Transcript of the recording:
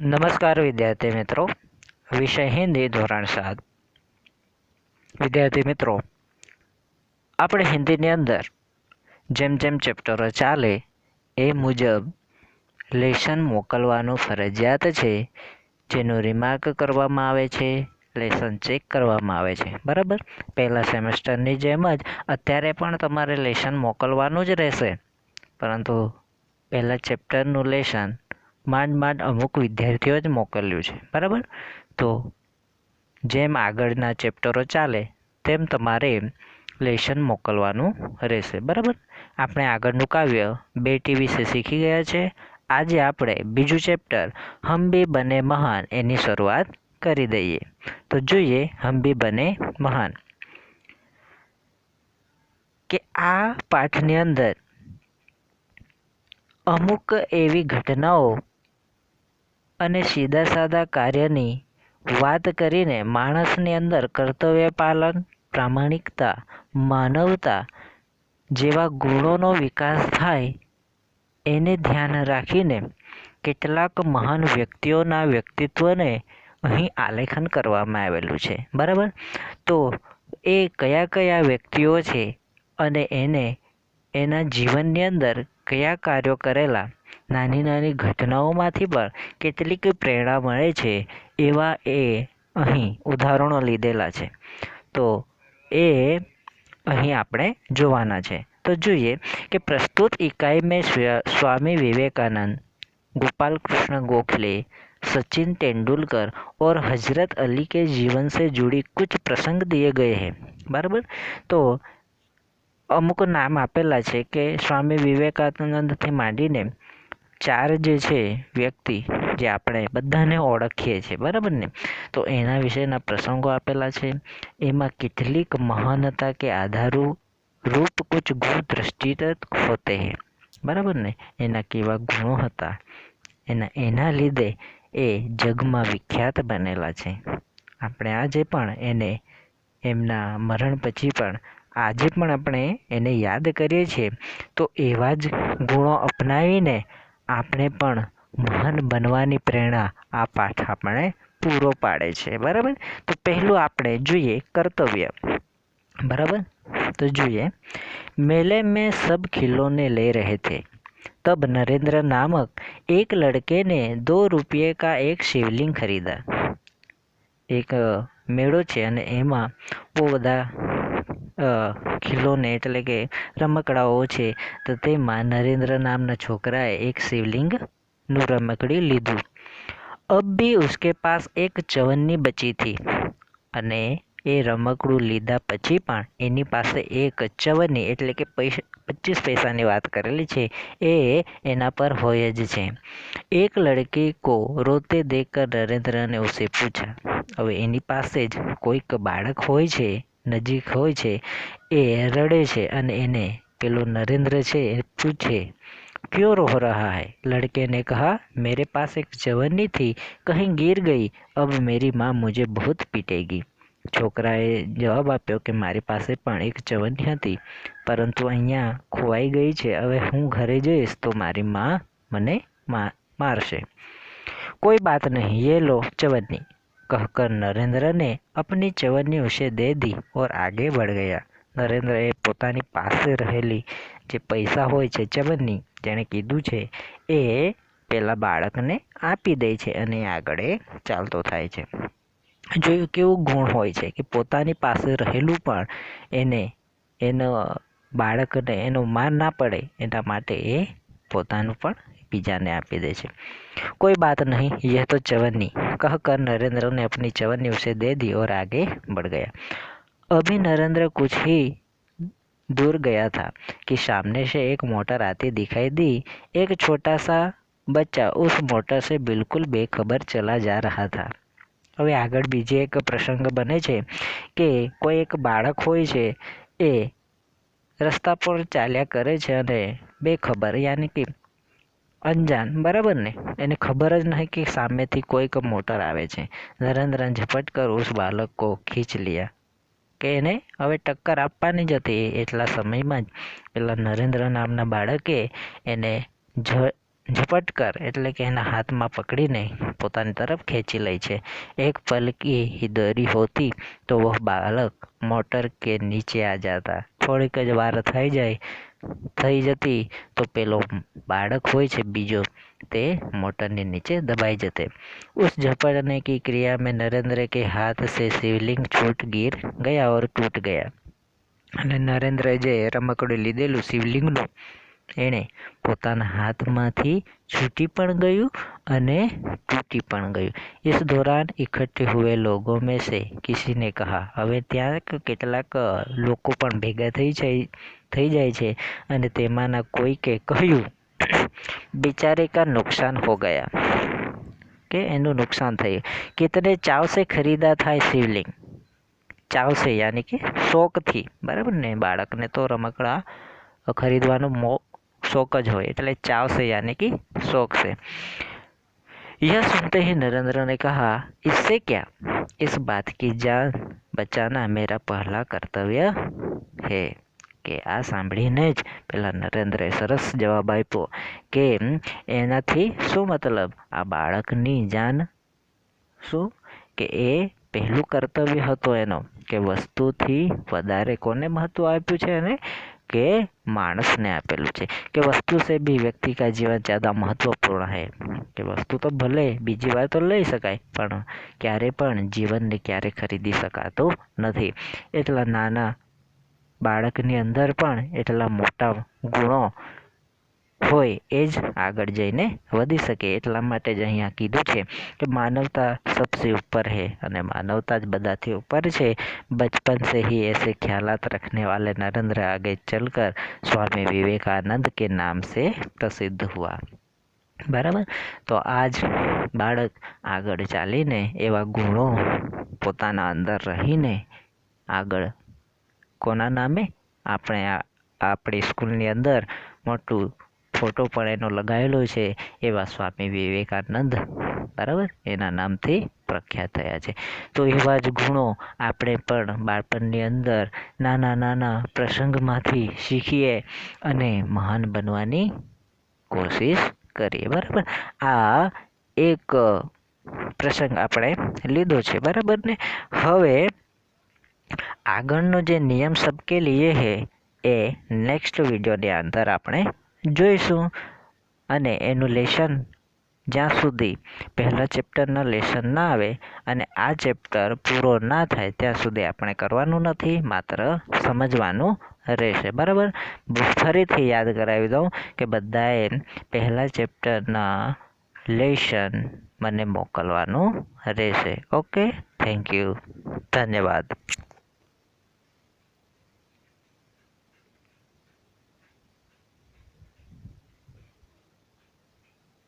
નમસ્કાર વિદ્યાર્થી મિત્રો. વિષય હિન્દી ધોરણ સાત. વિદ્યાર્થી મિત્રો, આપણે હિન્દીની અંદર જેમ જેમ ચેપ્ટરો ચાલે એ મુજબ લેસન મોકલવાનું ફરજિયાત છે. જેનું રિમાર્ક કરવામાં આવે છે, લેસન ચેક કરવામાં આવે છે. બરાબર? પહેલા સેમેસ્ટરની જેમ જ અત્યારે પણ તમારે લેસન મોકલવાનું જ રહેશે. પરંતુ પહેલાં ચેપ્ટરનું લેસન માંડ માંડ અમુક વિદ્યાર્થીઓ જ મોકલ્યું છે, બરાબર? તો જેમ આગળના ચેપ્ટરો ચાલે, તેમ તમારે લેશન મોકલવાનું રહેશે, બરાબર? આપણે આગળનું કાવ્ય, બે ટી વિશે શીખી ગયા છે. આજે આપણે બીજું ચેપ્ટર, હમ બી બને મહાન, એની શરૂઆત કરી દઈએ. તો જોઈએ, હમ બી બને મહાન. કે આ પાઠની અંદર અમુક એવી ઘટનાઓ અને સીધા સાદા કાર્યની વાત કરીને માણસની અંદર કર્તવ્ય પાલન પ્રામાણિકતા, માનવતા જેવા ગુણોનો વિકાસ થાય એને ધ્યાન રાખીને કેટલાક મહાન વ્યક્તિઓના વ્યક્તિત્વને અહીં આલેખન કરવામાં આવેલું છે. બરાબર? તો એ કયા કયા વ્યક્તિઓ છે અને એને એના જીવનની અંદર કયા કાર્યો કરેલા નાની નાની ઘટનાઓમાંથી પણ કેટલીક પ્રેરણા મળે છે એવા એ અહીં ઉદાહરણો લીધેલા છે તો એ અહીં આપણે જોવાના છે તો જોઈએ કે પ્રસ્તુત इकाई में स्वामी विवेकानंद गोपाल कृष्ण गोखले सचिन तेंदुलकर और हजरत अली के जीवन से जुड़ी कुछ प्रसंग दिए गए हैं બરાબર તો અમુક નામ આપેલા છે કે સ્વામી વિવેકાનંદથી માંડીને ચાર જે છે વ્યક્તિ, જે આપણે બધાને ઓળખીએ છીએ, બરાબર ને? તો એના વિશેના પ્રસંગો આપેલા છે. એમાં કેટલીક મહાનતા કે આધારુ રૂપ કુછ ગુણ દ્રષ્ટિત હોતે હે, બરાબર ને? એના કેવા ગુણો હતા? એના એના લીધે એ જગમાં વિખ્યાત બનેલા છે. આપણે આજે પણ એને, એમના મરણ પછી પણ આજે પણ આપણે એને યાદ કરીએ છીએ. તો એવા જ ગુણો અપનાવીને આપણે પણ મહાન બનવાની પ્રેરણા આ પાઠ આપણે પૂરો પાડે છે બરાબર તો પહેલું આપણે જોઈએ કર્તવ્ય બરાબર તો જોઈએ मेले में सब खिलौने ले रहे थे तब नरेंद्र नामक एक लड़के ने दो रुपये का एक शिवलिंग खरीदा એક મેળો છે અને એમાં બહુ બધા ખિલોને એટલે કે રમકડાઓ છે. તો તેમાં નરેન્દ્ર નામના છોકરાએ એક શિવલિંગનું રમકડી લીધું. અબ બી ઉસકે પાસ એક ચવનની બચી હતી અને એ રમકડું લીધા પછી પણ એની પાસે એક ચવની એટલે કે પૈસા પચીસ પૈસાની વાત કરેલી છે. એ એના પર હોય જ છે. એક લડકી કો રોતે દેખકર નરેન્દ્રને ઉસે પૂછા. હવે એની પાસે જ કોઈક બાળક હોય છે? નજીક હોય છે, એ રડે છે અને એને પેલો નરેન્દ્ર છે એ પૂછે ક્યો રો રહા હૈ લડકેને કહા, મેરે પાસે એક જવની થી કહી ગીર ગઈ, અબ મેરી માં મુજે બહુત પીટેગી. છોકરાએ જવાબ આપ્યો કે, મારી પાસે પણ એક જવની હતી, પરંતુ અહીંયા ખોવાઈ ગઈ છે, હવે હું ઘરે જઈશ તો મારી માં મને મારશે. કોઈ બાત નહીં, યે લો ચવન્ની कहकर नरेंद्र ने अपनी चवन्नी उसे दे दी और आगे बढ़ गया નરેન્દ્ર એ પોતાની પાસે રહેલી જે પૈસા હોય છે ચવન્ની જેણે કીધું છે એ પેલા બાળકને આપી દે છે અને આગળ ચાલતો થાય છે જોયું કેવું ગુણ હોય છે કે પોતાની પાસે રહેલું પણ એને એનો બાળકને એનો માર ના પડે એના માટે એ પોતાનું પણ બીજાને આપી દે છે कोई बात नहीं यह तो चवन्नी कहकर नरेंद्र ने अपनी चवन्नी उसे दे दी और आगे बढ़ गया अभी नरेंद्र कुछ ही दूर गया था कि सामने से एक मोटर आती दिखाई दी एक छोटा सा बच्चा उस मोटर से बिल्कुल बेखबर चला जा रहा था હવે આગળ બીજે એક પ્રસંગ બને છે કે કોઈ એક બાળક હોય છે એ રસ્તા પર ચાલ્યા કરે છે અને બેખબર યાની કે અંજાન, બરાબર ને? એને ખબર જ નહીં કે સામેથી કોઈક મોટર આવે છે. નરેન્દ્રન ઝપટ કર ઉસ બાલક કો ખીંચ લિયા. કે એને હવે ટક્કર આપવાની જ હતી એટલા સમયમાં જ. પેલા નરેન્દ્ર નામના બાળકે એને ઝપટ કર એટલે કે એના હાથમાં પકડીને પોતાની તરફ ખેંચી લે છે. એક પલકી દરી હોતી તો વહ બાળક મોટર કે નીચે આ જાતા. થોડીક જ વાર થઈ જાય થઈ જતી તો પેલો બાળક હોય છે બીજો તે મોટરની નીચે दबाई જતે उस झपटने की क्रिया में नरेंद्र के हाथ से शिवलिंग छूट गिर गया और टूट गया અને નરેન્દ્રે જે રમકડું લીધેલું શિવલિંગનું એણે પોતાના હાથમાંથી છૂટી પણ ગયું અને તૂટી પણ ગયું इस दौरान इकट्ठे हुए लोगों में से किसी ने कहा હવે ત્યાં કેટલાક લોકો પણ ભેગા થઈ જાય થઈ જાય છે અને તેમાંના કોઈકે કહ્યું बेचारे का नुकसान हो गया કે એનું નુકસાન થયું કિતને ચાવ સે ખરીદા થાય શિવલિંગ ચાવ સે યાની કે શોખથી બરાબર ને બાળકને તો રમકડા ખરીદવાનો મો शौक જ હોય એટલે चाव से यानी कि शौक से यह सुनते ही नरेंद्र ने कहा इससे क्या इस बात की जान बचाना मेरा पहला कर्तव्य है કે આ સાંભળીને જ પેલા નરેન્દ્રે સરસ જવાબ આપ્યો કે એનાથી શું મતલબ? આ બાળકની જાન શું? કે એ પહેલું કર્તવ્ય હતો એનો, કે વસ્તુથી વધારે કોને મહત્વ આપ્યું છે અને કે માણસને આપેલું છે? કે વસ્તુ સે બી વ્યક્તિ કા જીવન જ્યાદા મહત્વપૂર્ણ હૈ? કે વસ્તુ તો ભલે, બીજી વાર તો લઈ શકાય, પણ ક્યારે પણ જીવનને ક્યારે ખરીદી શકાતું નથી. એટલા નાના બાળકની અંદર પણ એટલા મોટા ગુણો હોય એ જ આગળ જઈને વધી શકે એટલા માટે જ અહીંયા કીધું છે કે માનવતા સબસે ઉપર है અને માનવતા જ બધાથી ઉપર છે बचपन से ही ऐसे ख्यालात रखने वाले नरेंद्र आगे चलकर स्वामी विवेकानंद के नाम से प्रसिद्ध हुआ બરાબર તો આજ બાળક આગળ ચાલીને એવા ગુણો પોતાના અંદર રહીને આગળ કોના નામે? આપણે આપણી સ્કૂલની અંદર મોટું ફોટો પણ એનો લગાવેલો છે, એવા સ્વામી વિવેકાનંદ. બરાબર? એના નામથી પ્રખ્યાત થયા છે. તો એવા જ ગુણો આપણે પણ બાળપણની અંદર નાના નાના પ્રસંગમાંથી શીખીએ અને મહાન બનવાની કોશિશ કરીએ. બરાબર? આ એક પ્રસંગ આપણે લીધો છે. બરાબર ને? હવે આગળનો જે નિયમ સબકે લીએ હે, એ નેક્સ્ટ વિડીયોની અંદર આપણે જોઈશું. અને એનું લેશન જ્યાં સુધી પહેલાં ચેપ્ટરના લેશન ના આવે અને આ ચેપ્ટર પૂરો ના થાય, ત્યાં સુધી આપણે કરવાનું નથી, માત્ર સમજવાનું રહેશે. બરાબર? ફરીથી યાદ કરાવી દઉં કે બધાએ પહેલાં ચેપ્ટરના લેશન મને મોકલવાનું રહેશે. ઓકે થેન્ક યુ ધન્યવાદ.